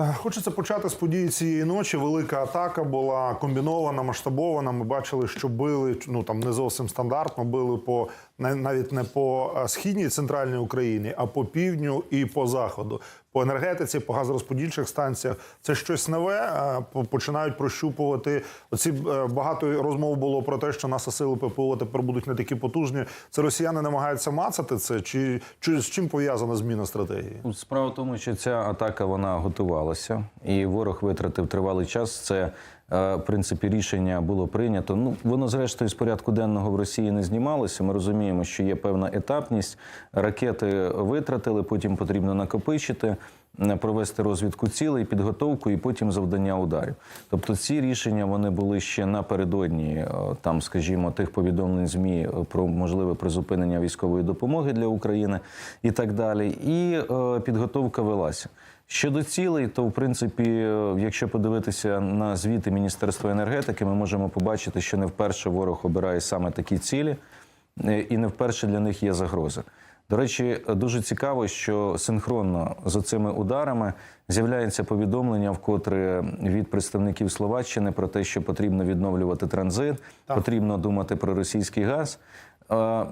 Е, Хочеться почати з події цієї ночі. Велика атака була комбінована, масштабована. Ми бачили, що били ну там не зовсім стандартно. Били по навіть не по е, східній центральній Україні, а по півдню і по заходу. По енергетиці, по газорозподільчих станціях це щось нове. Починають прощупувати. Оці е, багато розмов було про те, що наша сили ППО тепер будуть не такі потужні. Це росіяни намагаються мацати це, чи, чи з чим пов'язана зміна стратегії? Тут Справа в тому, що ця атака вона готувалася, і ворог витратив тривалий час. Це в принципі рішення було прийнято. Ну воно зрештою з порядку денного в Росії не знімалося. Ми розуміємо, що є певна етапність. Ракети витратили, потім потрібно накопичити. е, Провести розвідку цілей, підготовку і потім завдання ударів. Тобто ці рішення вони були ще напередодні, е, там, скажімо, тих повідомлень змі е, про можливе призупинення військової допомоги для України і так далі. І е, підготовка велася. Щодо цілей, то в принципі, якщо подивитися на звіти Міністерства енергетики, ми можемо побачити, що не вперше ворог обирає саме такі цілі, е, і не вперше для них є загроза. До речі, дуже цікаво, що синхронно з цими ударами з'являється повідомлення вкотре від представників Словаччини про те, що потрібно відновлювати транзит, потрібно думати про російський газ.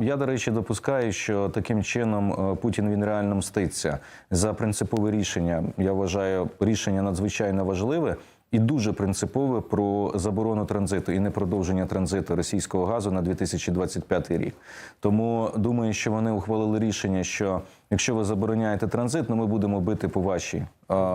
Я, до речі, допускаю, що таким чином е, Путін він реально мститься за принципове рішення. Я вважаю рішення надзвичайно важливе і дуже принципове про заборону транзиту і непродовження транзиту російського газу на 2025 рік. Тому думаю, що вони ухвалили рішення, що якщо ви забороняєте транзит, ну ми будемо бити по вашій е,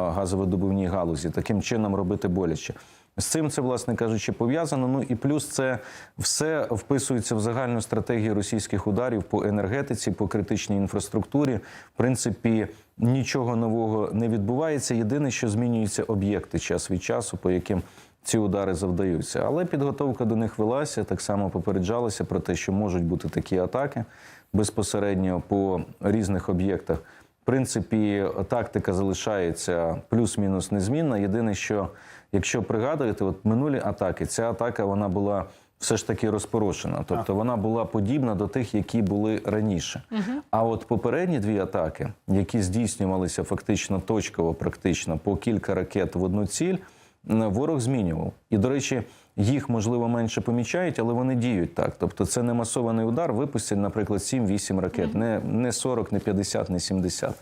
газовидобувній галузі, таким чином робити боляче. З цим це, власне кажучи, пов'язано. Ну і плюс це все вписується в загальну стратегію російських ударів по енергетиці, по критичній інфраструктурі. В принципі, нічого нового не відбувається. Єдине, що змінюються об'єкти час від часу, по яким ці удари завдаються. Але підготовка до них велася, так само попереджалося про те, що можуть бути такі атаки безпосередньо по різних об'єктах. В принципі, тактика залишається плюс-мінус незмінна. Єдине, що якщо пригадуєте, от минулі атаки, ця атака вона була все ж таки розпорошена. Тобто вона була подібна до тих, які були раніше. А от попередні дві атаки, які здійснювалися фактично точково, практично по кілька ракет в одну ціль, ворог змінював. І, до речі, їх можливо менше помічають, але вони діють так. Тобто, це не масований удар, випустять, наприклад, 7-8 ракет, не, не 40, не 50, не 70.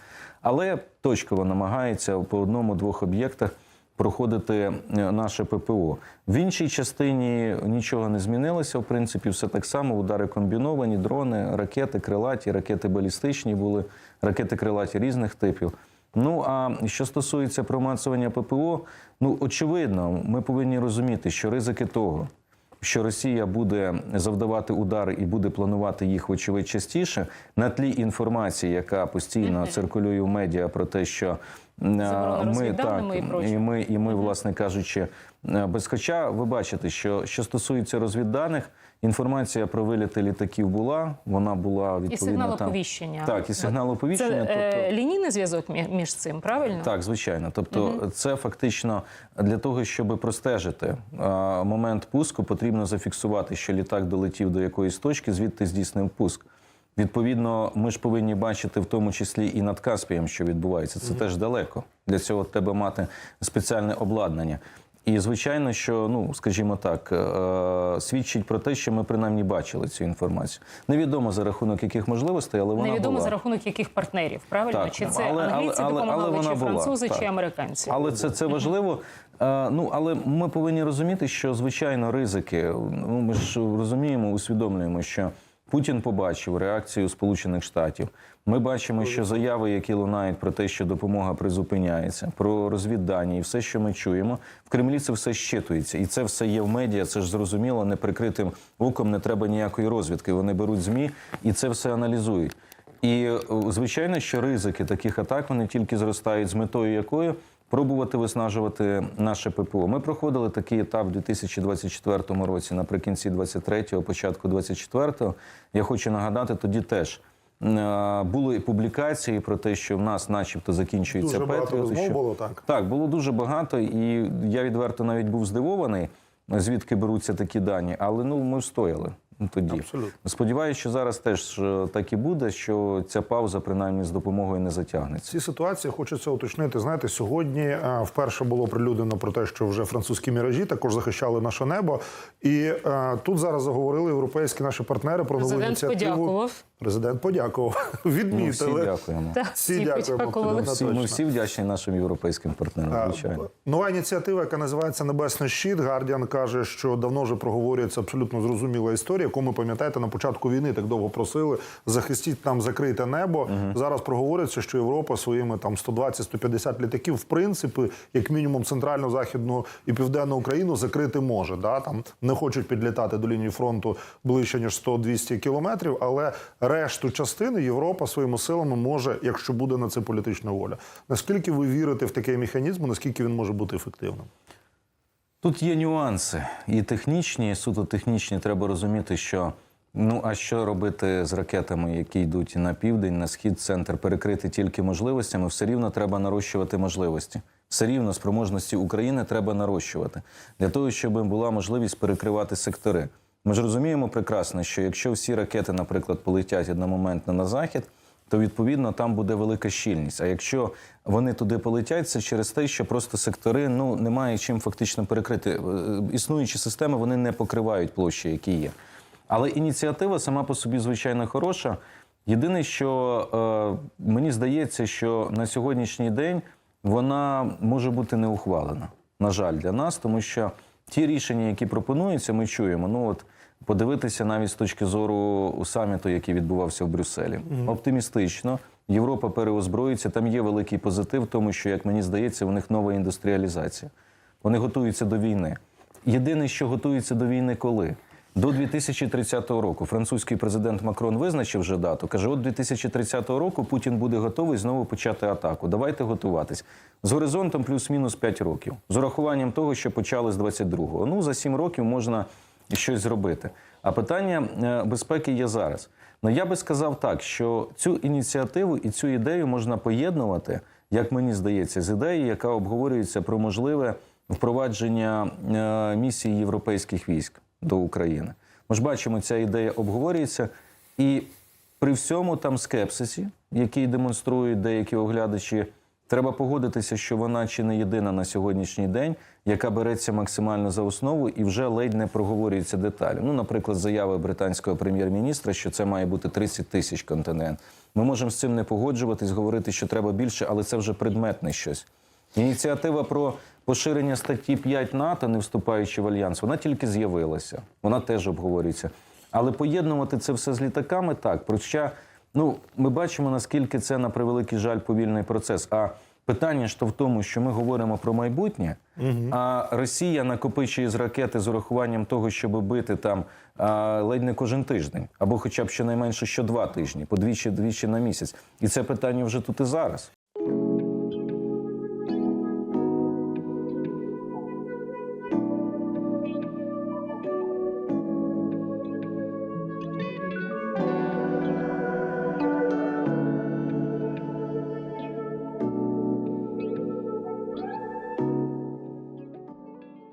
Але точково намагається по одному-двох об'єктах проходити е, наше ППО. В іншій частині нічого не змінилося. В принципі, все так само. Удари комбіновані, дрони, ракети, крилаті, ракети балістичні були, ракети крилаті різних типів. Ну а що стосується промацування ППО, ну очевидно, ми повинні розуміти, що ризики того, що Росія буде завдавати удари і буде планувати їх, вочевидь, частіше на тлі інформації, яка постійно циркулює в медіа про те, що ми розвідданими і і ми, і ми, власне кажучи, е, без хоча ви бачите, що що стосується розвідданих, інформація про виліти літаків була, вона була І сигнал там. оповіщення. Так, і сигнал оповіщення. Це е, тобто- лінійний зв'язок між цим, правильно? так, звичайно. Тобто, це фактично для того, щоб простежити е, момент пуску, потрібно зафіксувати, що літак долетів до якоїсь точки, звідти здійснив пуск. Відповідно, ми ж повинні бачити в тому числі і над Каспієм, що відбувається. Це теж далеко. Для цього треба мати спеціальне обладнання. І звичайно, що ну скажімо так, е, свідчить про те, що ми принаймні бачили цю інформацію. Невідомо за рахунок яких можливостей, але вона Невідомо була. за рахунок яких партнерів, правильно? Так, чи це але- англійці але- допомагали, але вона чи була, французи, так. чи американці? Але це, це важливо. Е, ну але ми повинні розуміти, що звичайно ризики. Ну ми ж розуміємо, усвідомлюємо, що Путін побачив реакцію Сполучених Штатів. Ми бачимо, що заяви, які лунають про те, що допомога призупиняється, про розвіддані і все, що ми чуємо, в Кремлі це все щитується, і це все є в медіа. Це ж зрозуміло, неприкритим оком не треба ніякої розвідки. Вони беруть змі і це все аналізують. І е, звичайно, що ризики таких атак вони тільки зростають з метою якою пробувати виснажувати наше ППО. Ми проходили такий етап у 2024 році, наприкінці 23-го, початку 24-го. Я хочу нагадати, тоді теж. е, Були публікації про те, що в нас, начебто, закінчується Дуже багато Петріот. що- було так. так, було дуже багато, і я відверто навіть був здивований, звідки беруться такі дані. Але ну ми встояли. Ну, тоді. Абсолютно. Сподіваюся, що зараз теж е, так і буде, що ця пауза принаймні з допомогою не затягнеться. Цій ситуації хочеться уточнити. Знаєте, сьогодні е, вперше було прилюднено про те, що вже французькі міражі також захищали наше небо. І е, тут зараз заговорили європейські наші партнери про нову Президент ініціативу. подякував. Президент подякував. Ми всі дякуємо. Так, Всі всі дякуємо. Всі, ми всі вдячні нашим європейським партнерам, звичайно. Нова ініціатива, яка називається Небесний щит. Гардіан каже, що давно вже проговорюється абсолютно зрозуміла історія, яку ми пам'ятаєте на початку війни так довго просили захистіть нам закрите небо. Зараз проговорюється, що Європа своїми там 120-150 літаків, в принципі, як мінімум, центральну, західну і південну Україну закрити може. Да? Там не хочуть підлітати до лінії фронту ближче ніж 100-200 кілометрів, але решту частини Європа своїми силами може, якщо буде на це політична воля. Наскільки ви вірите в такий механізм, наскільки він може бути ефективним? Тут є нюанси і технічні, і суто технічні. Треба розуміти, що ну а що робити з ракетами, які йдуть на південь, на схід, центр, перекрити тільки можливостями. Все рівно треба нарощувати можливості. Все рівно спроможності України треба нарощувати для того, щоб була можливість перекривати сектори. Ми ж розуміємо прекрасно, що якщо всі ракети, наприклад, полетять одномоментно на захід, то відповідно там буде велика щільність. А якщо вони туди полетять, це через те, що просто сектори ну немає чим фактично перекрити. Е, Існуючі системи вони не покривають площі, які є. Але ініціатива сама по собі звичайно хороша. Єдине, що е, мені здається, що на сьогоднішній день вона може бути не ухвалена. На жаль, для нас, тому що ті рішення, які пропонуються, ми чуємо. Ну от подивитися навіть з точки зору саміту, який відбувався в Брюсселі. Оптимістично. Європа переозброїться. Там є великий позитив, в тому що, як мені здається, у них нова індустріалізація. Вони готуються до війни. Єдине, що готуються до війни, коли? До 2030 року французький президент Макрон визначив вже дату. Каже: от 2030 року Путін буде готовий знову почати атаку. Давайте готуватись з горизонтом плюс-мінус 5 років, з урахуванням того, що почали з 22-го. Ну за 7 років можна щось зробити. А питання е, безпеки є зараз. Ну я би сказав так, що цю ініціативу і цю ідею можна поєднувати, як мені здається, з ідеєю, яка обговорюється про можливе впровадження е, місії європейських військ до України. Ми ж бачимо, ця ідея обговорюється, і при всьому там скепсисі, який демонструють деякі оглядачі, треба погодитися, що вона чи не єдина на сьогоднішній день, яка береться максимально за основу і вже ледь не проговорюється деталі. Ну, наприклад, заяви британського прем'єр-міністра, що це має бути 30 тисяч континент. Ми можемо з цим не погоджуватись, говорити, що треба більше, але це вже предметне щось. Ініціатива про поширення статті 5 НАТО, не вступаючи в альянс, вона тільки з'явилася. Вона теж обговорюється. Але поєднувати це все з літаками так. Хоча ну, ми бачимо, наскільки це на превеликий жаль повільний процес. А питання ж то в тому, що ми говоримо про майбутнє, а Росія накопичує з ракети з урахуванням того, щоб бити там а, ледь не кожен тиждень, або хоча б щонайменше що два тижні, по двічі двічі на місяць. І це питання вже тут і зараз.